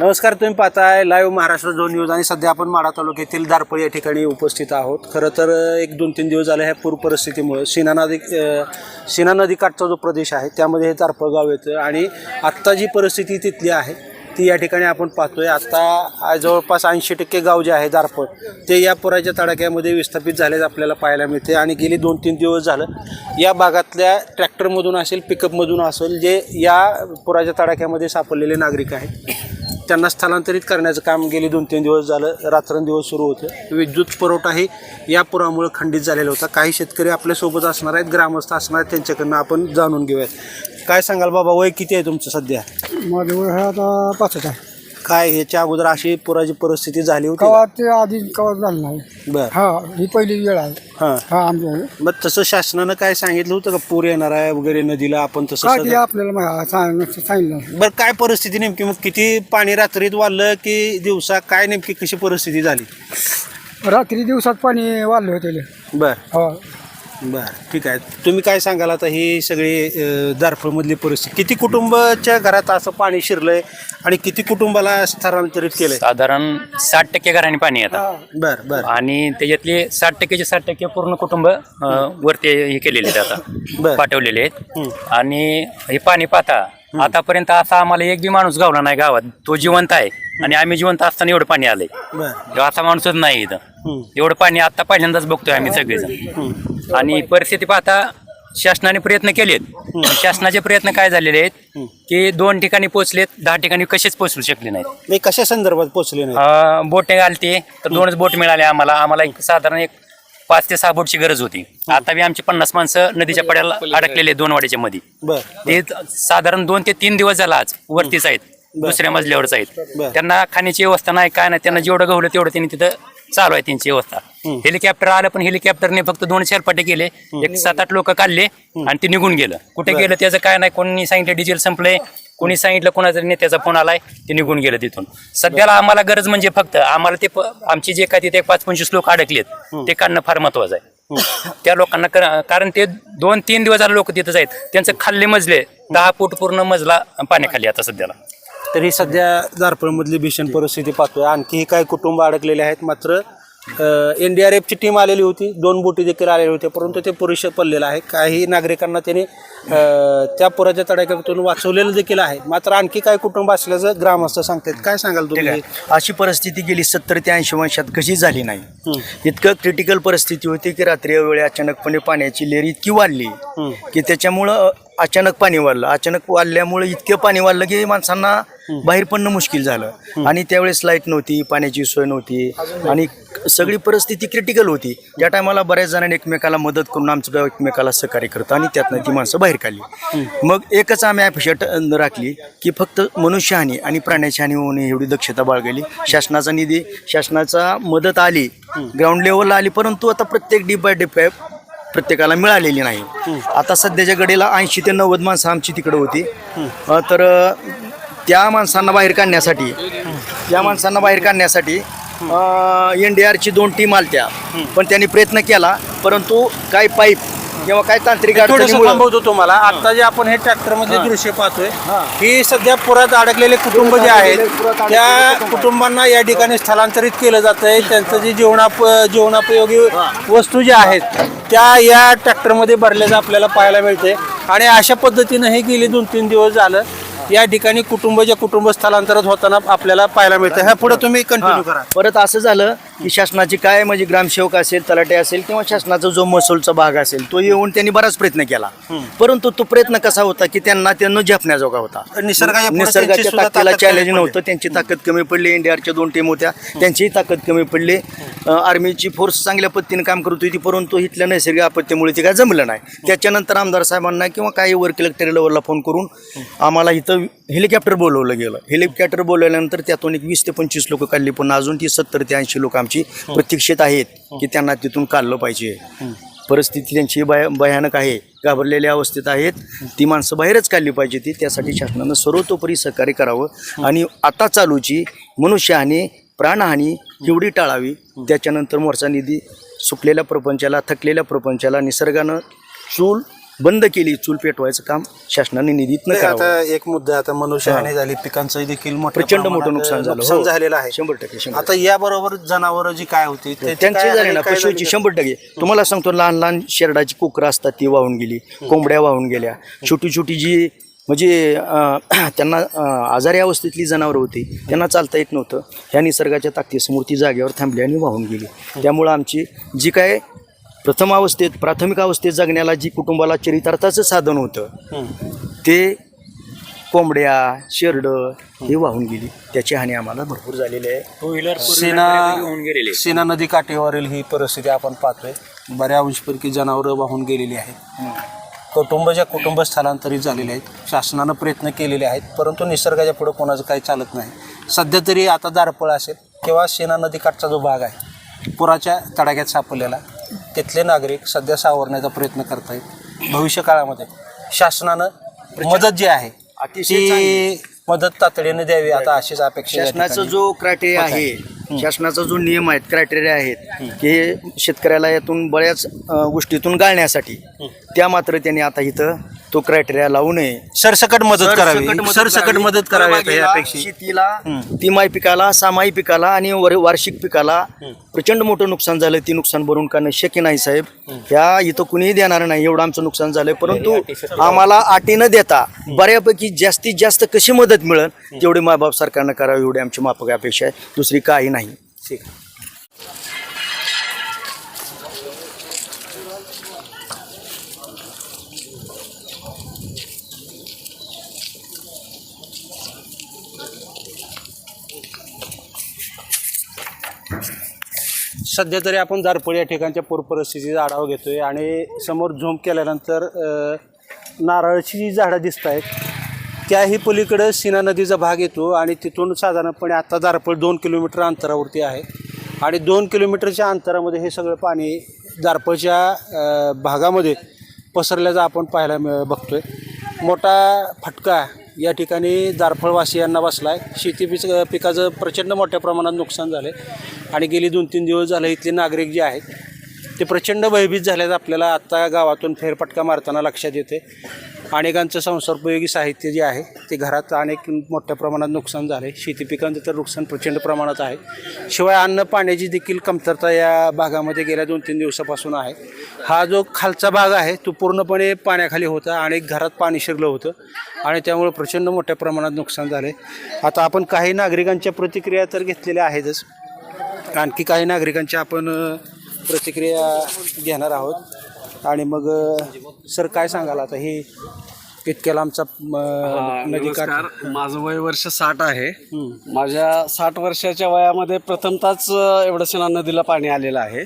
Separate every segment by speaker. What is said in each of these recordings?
Speaker 1: नमस्कार तुम्ही पाहताय लाईव्ह महाराष्ट्र झोन न्यूज आणि सध्या आपण माडा तालुक्यातील दारपळ या ठिकाणी उपस्थित आहोत. खरं तर एक दोन तीन दिवस झाले ह्या पूर परिस्थितीमुळे सीना नदी सीना नदीकाठचा जो प्रदेश आहे त्यामध्ये हे दारपळ गाव येतं आणि आत्ता जी परिस्थिती तिथली आहे ती या ठिकाणी आपण पाहतोय. आत्ता जवळपास ऐंशी टक्के गाव जे आहे दारपळ ते या पुराच्या तडाख्यामध्ये विस्थापित झालेच आपल्याला पाहायला मिळते. आणि गेली दोन तीन दिवस झालं या भागातल्या ट्रॅक्टरमधून असेल पिकअपमधून असेल जे या पुराच्या तडाख्यामध्ये सापडलेले नागरिक आहेत त्यांना स्थलांतरित करण्याचं काम गेले दोन तीन दिवस झालं. रात्रंदिवस सुरू होतं. विद्युत पुरवठाही या पुरामुळे खंडित झालेला होता. काही शेतकरी आपल्यासोबत असणार आहेत ग्रामस्थ असणार आहेत त्यांच्याकडनं आपण जाणून घेऊयात. काय सांगाल बाबा वय किती आहे तुमचं सध्या?
Speaker 2: माझं वय हा आता पाचच आहे.
Speaker 1: काय याच्या अगोदर अशी पुराची परिस्थिती झाली होती का?
Speaker 2: कवा ते आधी कवा झालं नाही.
Speaker 1: बर.
Speaker 2: हा ही पहिली वेळ आहे.
Speaker 1: हां.
Speaker 2: हा आमच्या
Speaker 1: मग तसं शासनानं काय सांगितलं होतं का? पूर येणार आहे वगैरे नदीला आपण तसं
Speaker 2: काय ते
Speaker 1: सगळं-
Speaker 2: आपल्याला मा- सांग- सांगितलं
Speaker 1: बरं काय परिस्थिती नेमकी? मग किती पाणी रात्रीत वाढलं की दिवसा? काय नेमकी कशी परिस्थिती झाली?
Speaker 2: रात्री दिवसात पाणी वाढलं होते
Speaker 1: बर.
Speaker 2: हो.
Speaker 1: बर ठीक आहे. तुम्ही काय सांगाल आता ही सगळी अ, दारफळमधली परिस्थिती? किती कुटुंबाच्या घरात असं पाणी शिरलंय आणि किती कुटुंबाला स्थलांतरित केलंय?
Speaker 3: साधारण साठ टक्के घरांनी पाणी येतात
Speaker 1: बर बर.
Speaker 3: आणि त्याच्यातले साठ टक्केचे साठ टक्के पूर्ण कुटुंब अं, वरती हे केलेले आहेत
Speaker 1: बर.
Speaker 3: आता पाठवलेले
Speaker 1: हं.
Speaker 3: आहेत आणि हे पाणी पाहता आतापर्यंत असा आम्हाला एक बी माणूस गावला नाही गावात. तो जिवंत आहे. आणि आम्ही जिवंत असताना एवढं पाणी आलंय.
Speaker 1: बर.
Speaker 3: असा माणूसच नाही इथं.
Speaker 1: हं.
Speaker 3: एवढं पाणी आता पहिल्यांदाच बघतोय आम्ही सगळेजण. आणि परिस्थिती पाहता शासनाने प्रयत्न केलेत. शासनाचे प्रयत्न काय झालेले आहेत? की दोन ठिकाणी पोहोचलेत दहा ठिकाणी कसेच पोहोचू शकले नाहीत.
Speaker 1: मी कशा संदर्भात पोहोचले नाही
Speaker 3: अं, बोटे आलते तर दोनच बोट मिळाले आम्हाला. आम्हाला एक साधारण एक पाच ते सहा बोटची गरज होती. आता बी आमची पन्नास माणसं नदीच्या पड्याला अडकलेले आहेत दोन वाड्याच्या मध्ये
Speaker 1: बर.
Speaker 3: ते साधारण दोन ते तीन दिवस झाला आज. वरतीच आहेत. दुसऱ्या मजल्यावरच आहेत.
Speaker 1: बर.
Speaker 3: त्यांना खाण्याची व्यवस्था नाही काय नाही. त्यांना जेवढं गवलं तेवढं त्यांनी तिथं चालू आहे त्यांची व्यवस्था. हेलिकॉप्टर आलं पण हेलिकॉप्टरने फक्त दोन शेरपाटे केले. एक सात आठ लोक काढले आणि ते निघून गेलं. कुठे गेलं त्याचं काय नाही कोणी सांगितलं डिझेल संपलंय कोणी सांगितलं कोणाचा नेत्याचा फोन आलाय ते निघून गेलं तिथून. सध्याला आम्हाला गरज म्हणजे फक्त आम्हाला ते आमची जे काय तिथे पाच पंचवीस लोक अडकलेत ते काढणं फार महत्वाचं आहे. त्या लोकांना कर- कारण ते दोन तीन दिवस लोक तिथंच आहेत. त्यांचं खाल्ले मजले दहा फूट पूर्ण मजला पाण्याखाली आता सध्याला.
Speaker 1: तरी सध्या दारपळमधली भीषण परिस्थिती पाहतोय. आणखीही काही कुटुंब अडकलेले आहेत मात्र एन डी आर एफची टीम आलेली होती. दोन बोटी देखील आलेले होते परंतु ते पुरुष पडलेलं आहे काही नागरिकांना त्यांनी त्या पुराच्या तडाख्यातून वाचवलेलं देखील आहे. मात्र आणखी काही कुटुंब असल्याचं ग्रामस्थ सांगतात. काय सांगाल तुम्ही?
Speaker 4: अशी परिस्थिती गेली सत्तर ते ऐंशी वर्षात कशी झाली नाही? इतकं क्रिटिकल परिस्थिती होती की रात्री वेळी अचानकपणे पाण्याची लेर इतकी वाढली की त्याच्यामुळं अचानक पाणी वाढलं. अचानक वाढल्यामुळे इतकं पाणी वाढलं की माणसांना बाहेर पडणं मुश्किल झालं. आणि त्यावेळेस लाइट नव्हती पाण्याची सोय नव्हती. आणि सगळी परिस्थिती क्रिटिकल होती. त्या टायमाला बऱ्याच जणांनी एकमेकाला मदत करून आमचं एकमेकाला सहकार्य करतं आणि त्यातनं ती माणसं बाहेर काढली. मग एकच आम्ही अपेक्षा राखली की फक्त मनुष्यहानी आणि प्राण्याची हानी होऊ नये एवढी दक्षता बाळगली शासनाचा निधी शासनाचा मदत आली. ग्राउंड लेवलला आली. परंतु आता प्रत्येक डी बाय डी प्रत्येकाला मिळालेली नाही. आता सध्याच्या घडीला ऐंशी ते नव्वद माणसं आमची तिकडे होती. अ, तर अ, त्या माणसांना बाहेर काढण्यासाठी त्या माणसांना बाहेर काढण्यासाठी एन डी आरची दोन टीम आलत्या. पण त्यांनी प्रयत्न केला परंतु काय पाईप किंवा काय तांत्रिक
Speaker 1: थोडंसं
Speaker 4: अडचणीमुळे
Speaker 1: थांबवतो तुम्हाला. आता जे आपण हे ट्रॅक्टर मधले दृश्य पाहतोय ही. सध्या पुरात अडकलेले कुटुंब जे आहेत त्या कुटुंबांना या ठिकाणी स्थलांतरित केलं जात आहे त्यांचं जे जीवनाप जीवनापयोगी वस्तू ज्या आहेत त्या या ट्रॅक्टरमध्ये भरल्याचं आपल्याला पाहायला मिळते. आणि अशा पद्धतीनं हे गेली दोन तीन दिवस झालं. या ठिकाणी कुटुंबाच्या कुटुंब स्थलांतरित होताना आपल्याला पाहायला मिळतं. ह्या पुढे तुम्ही कंटिन्यू करा.
Speaker 4: परत असं झालं की शासनाची काय म्हणजे ग्रामसेवक असेल तलाटे असेल किंवा शासनाचा जो महसूलचा भाग असेल तो येऊन त्यांनी बराच प्रयत्न केला. परंतु तो प्रयत्न कसा होता की त्यांना त्यांना झेपण्याजोगा होता.
Speaker 1: निसर्गाच्या
Speaker 4: ताकदीला
Speaker 1: ताकद
Speaker 4: चॅलेंज नव्हतं त्यांची ताकद कमी पडली एनडीआरच्या दोन टीम होत्या त्यांचीही ताकद कमी पडली. आर्मीची फोर्स चांगल्या पद्धतीने काम करत होती परंतु इथल्या नैसर्गिक आपत्तीमुळे ते काय जमलं नाही. त्याच्यानंतर आमदार साहेबांना किंवा काही वर कलेक्टर लेवलला फोन करून आम्हाला इथं हेलिकॉप्टर बोलवलं गेलं. हेलिकॉप्टर बोलवल्यानंतर त्यातून एक वीस ते पंचवीस लोक काढली पण अजून ती सत्तर ते ऐंशी लोक आमची प्रतीक्षेत आहेत की त्यांना तिथून काढलं पाहिजे. परिस्थिती त्यांची भया भयानक आहे. घाबरलेल्या अवस्थेत आहेत. ती माणसं बाहेरच काढली पाहिजे ती. त्यासाठी शासनानं सर्वतोपरी सहकार्य करावं. आणि आता चालूची मनुष्यहानी प्राणहानी एवढी टाळावी. त्याच्यानंतर मोर्चा निधी सुकलेल्या प्रपंचाला थकलेल्या प्रपंचाला निसर्गानं चूल बंद केली चूल पेटवायचं काम शासनाने निधीत न
Speaker 1: नाही,
Speaker 4: करावं.
Speaker 1: आता एक मुद्दा आता मनुष्यहानी झाली पिकांचं देखील मोठ्या
Speaker 4: प्रचंड
Speaker 1: प्रमाणात,
Speaker 4: मोठं नुकसान झालं.
Speaker 1: नुकसान
Speaker 4: हो.
Speaker 1: झालेलं आहे.
Speaker 4: शंभर टक्के शंभर
Speaker 1: आता याबरोबर जनावरं जी काय होती त्याची
Speaker 4: त्यांचे
Speaker 1: काय
Speaker 4: झाले ना
Speaker 1: काय
Speaker 4: पशुची
Speaker 1: झाली?
Speaker 4: शंभर टक्के. तुम्हाला सांगतो लहान लहान शेरडाची कोकरं असतात ती वाहून गेली कोंबड्या वाहून गेल्या. छोटी छोटी जी म्हणजे अं, त्यांना अं, आजारी अवस्थेतली जनावरं होती त्यांना चालता येत नव्हतं. ह्या निसर्गाच्या ताकदीसमोर ती जागेवर थांबली आणि वाहून गेली. त्यामुळं आमची जी काय प्रथम अवस्थेत प्राथमिक अवस्थेत जगण्याला जी कुटुंबाला चरितार्थाचं साधन होतं ते कोंबड्या शेरड हे वाहून गेली. त्याची हानी आम्हाला भरपूर झालेली आहे.
Speaker 3: टू व्हीलर
Speaker 1: सीना सीना नदी काठेवरील ही परिस्थिती आपण पाहतोय. बऱ्या अंशपैकी जनावरं वाहून गेलेली आहेत. कुटुंबाच्या कुटुंब स्थलांतरित झालेले आहेत शासनानं प्रयत्न केलेले आहेत परंतु निसर्गाच्या पुढं कोणाचं काही चालत नाही. सध्या तरी आता दारपळ असेल किंवा सीना नदीकाठचा जो भाग आहे पुराच्या तडाख्यात सापडलेला तिथले नागरिक सध्या सावरण्याचा प्रयत्न करत आहेत भविष्य काळामध्ये शासनानं मदत जी आहे
Speaker 4: अतिशय
Speaker 1: ती मदत तातडीने द्यावी आता अशीच अपेक्षा
Speaker 4: शासनाचा. जो क्रायटेरिया आहे. शासनाचा जो नियम आहेत क्रायटेरिया आहेत की शेतकऱ्याला यातून बऱ्याच गोष्टीतून गाळण्यासाठी त्या मात्र त्यांनी आता इथं तो क्रायटेरिया लावू नये.
Speaker 1: सरसकट मदत करावी. सरसकट
Speaker 4: करावी.
Speaker 1: मदत करावी आता
Speaker 4: फळबागेला,
Speaker 1: यापेक्षा
Speaker 4: शेतीला तिमाही पिकाला सामाई पिकाला आणि वर- वार्षिक पिकाला प्रचंड मोठं नुकसान झालं. ती नुकसान भरून काढणं शक्य नाही साहेब. ह्या इथं कुणीही देणार नाही एवढं आमचं नुकसान झालंय. परंतु आम्हाला अटी न देता बऱ्यापैकी जास्तीत जास्त कशी मदत मिळेल तेवढी मायबाप सरकारनं करावी एवढी आमची माफक अपेक्षा आहे. दुसरी काही नाही.
Speaker 1: ठीक सध्या तरी आपण दारपळ या ठिकाणच्या पूर परिस्थितीचा आढावा घेतोय आणि समोर झूम केल्यानंतर अ, नारळाची जी झाडं दिसत आहेत त्याही पलीकडं सीना नदीचा भाग येतो आणि तिथून साधारणपणे आता दारपळ दोन किलोमीटर अंतरावरती आहे. आणि दोन किलोमीटरच्या अंतरामध्ये हे सगळं पाणी दारपळच्या अ, भागामध्ये पसरल्याचं आपण पाहायला मिळ बघतोय. मोठा फटका या ठिकाणी जारफळवासियांना बसला आहे शेती पिच पिकाचं प्रचंड मोठ्या प्रमाणात नुकसान झालं आहे आणि गेली दोन तीन दिवस झाले इथले नागरिक जे आहेत ते प्रचंड भयभीत झाल्याचं आपल्याला आत्ता गावातून फेरफटका मारताना लक्षात येते अनेकांचं संसारोपयोगी साहित्य जे आहे ते घरात अनेक मोठ्या प्रमाणात नुकसान झाले शेती पिकांचं तर नुकसान प्रचंड प्रमाणात आहे. शिवाय अन्न पाण्याची देखील कमतरता या भागामध्ये गेल्या दोन तीन दिवसापासून आहे. हा जो खालचा भाग आहे तो पूर्णपणे पाण्याखाली होता आणि घरात पाणी शिरलं होतं आणि त्यामुळे प्रचंड मोठ्या प्रमाणात नुकसान झाले आता आपण काही नागरिकांच्या प्रतिक्रिया तर घेतलेल्या आहेतच. आणखी काही नागरिकांच्या आपण प्रतिक्रिया घेणार आहोत. आणि मग सर काय सांगाल आता? हे इतक्या लांबचा
Speaker 5: नमस्कार. माझं वय वर्ष साठ आहे. माझ्या साठ वर्षाच्या वयामध्ये प्रथमताच अ, एवढं सिना नदीला पाणी आलेलं आहे.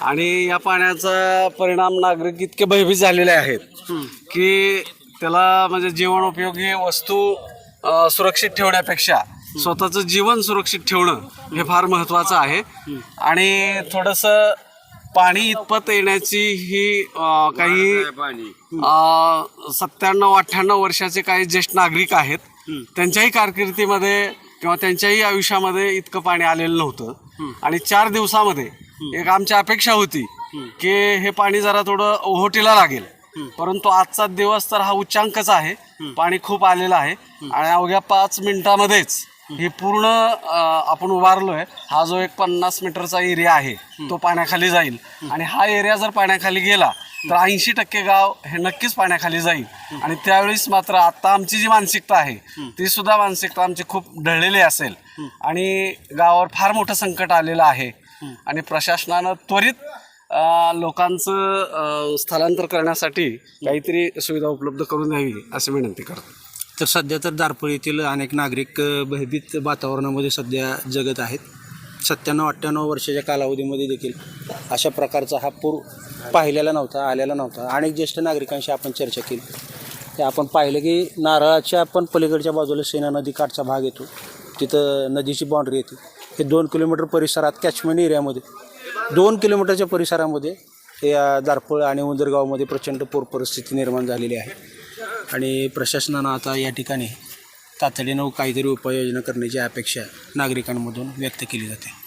Speaker 5: आणि या पाण्याचा परिणाम नागरिक इतके भयभीत झालेले आहेत की त्याला म्हणजे जीवनोपयोगी वस्तू अ, सुरक्षित ठेवण्यापेक्षा स्वतःचं जीवन सुरक्षित ठेवणं हे फार महत्त्वाचं आहे. आणि थोडंसं पाणी इतपत येण्याची ही अ, काही सत्त्याण्णव अठ्ठ्याण्णव वर्षाचे काही ज्येष्ठ नागरिक आहेत. त्यांच्याही कारकिर्दीमध्ये किंवा त्यांच्याही आयुष्यामध्ये इतकं पाणी आलेलं नव्हतं. आणि चार दिवसामध्ये एक आमची अपेक्षा होती की हे पाणी जरा थोडं ओहोटीला लागेल. परंतु आजचा दिवस तर हा उच्चांकच आहे. पाणी खूप आलेलं आहे. आणि अवघ्या पाच मिनिटामध्येच हे पूर्ण आपण उभारलोय. हा जो एक पन्नास मीटरचा एरिया आहे तो पाण्याखाली जाईल. आणि हा एरिया जर पाण्याखाली गेला तर ऐंशी टक्के गाव हे नक्कीच पाण्याखाली जाईल. आणि त्यावेळेस मात्र आता आमची जी मानसिकता आहे ती सुद्धा मानसिकता आमची खूप ढळलेली असेल. आणि गावावर फार मोठं संकट आलेलं आहे. आणि प्रशासनानं त्वरित लोकांचं स्थलांतर करण्यासाठी काहीतरी सुविधा उपलब्ध करून द्यावी अशी विनंती करतो.
Speaker 1: तर सध्या तर दारपळ येथील अनेक नागरिक भयभीत वातावरणामध्ये सध्या जगत आहेत. सत्त्याण्णव अठ्ठ्याण्णव वर्षाच्या कालावधीमध्ये देखील अशा प्रकारचा हा पूर पाहिलेला नव्हता आलेला नव्हता. अनेक ज्येष्ठ नागरिकांशी आपण चर्चा केली. ते आपण पाहिलं की नारळाच्या पण पलीकडच्या बाजूला सेना नदी काठचा भाग येतो. तिथं नदीची बाउंड्री येते. हे दोन किलोमीटर परिसरात कॅचमेंट एरियामध्ये दोन किलोमीटरच्या परिसरामध्ये या दारपळ आणि उंदरगावमध्ये प्रचंड पूर परिस्थिती निर्माण झालेली आहे. आणि प्रशासनानं आता या ठिकाणी तातडीनं काहीतरी उपाययोजना करण्याची अपेक्षा नागरिकांमधून व्यक्त केली जाते.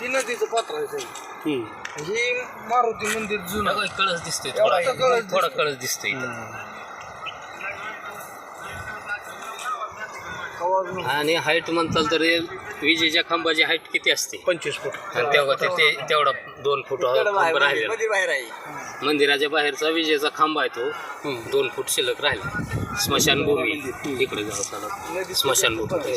Speaker 5: तीन दिवस पात्र आहे ही मारुती मंदिर जुनं.
Speaker 3: कळस दिसतोय
Speaker 5: एवढा तर कळस
Speaker 3: थोडा कळस दिसतोय. आणि हाईट म्हणताल तर हे विजेच्या खांबाची हाईट किती असते?
Speaker 1: पंचवीस फूट.
Speaker 3: आणि तेव्हा ते ते तेवढा. दोन फूट खांब राहिलेला.
Speaker 5: आहे.
Speaker 3: मंदिराच्या बाहेरचा विजेचा खांबा आहे तो. दोन फूट शिल्लक राहिला. स्मशानभूमी. इकडे जाऊ चला. स्मशानभूमी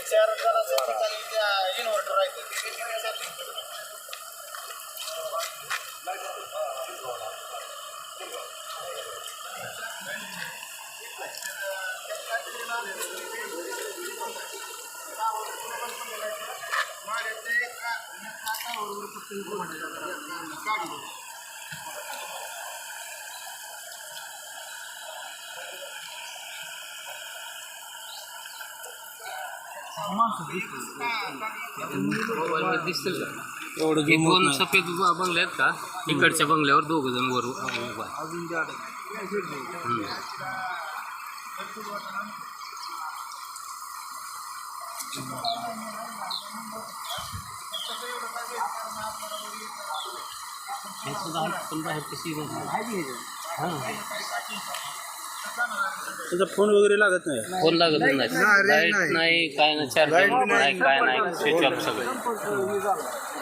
Speaker 5: आहे
Speaker 3: दोन ठिकाणी लोक आहेत अडकले दिसतील का
Speaker 1: एवढं
Speaker 3: हे दोन सफेद ब- बंगले आहेत का इकडच्या बंगल्यावर दोघ जण वर उभा आहे. हम्म. हे सुद्धा आहेत, पण बाहेर कशी हा
Speaker 1: फोन वगैरे लागत नाही?
Speaker 3: फोन लागत नाही. लाइट नाही. काय नाही चार्जर नाही काय नाही स्विच ऑफ सगळं.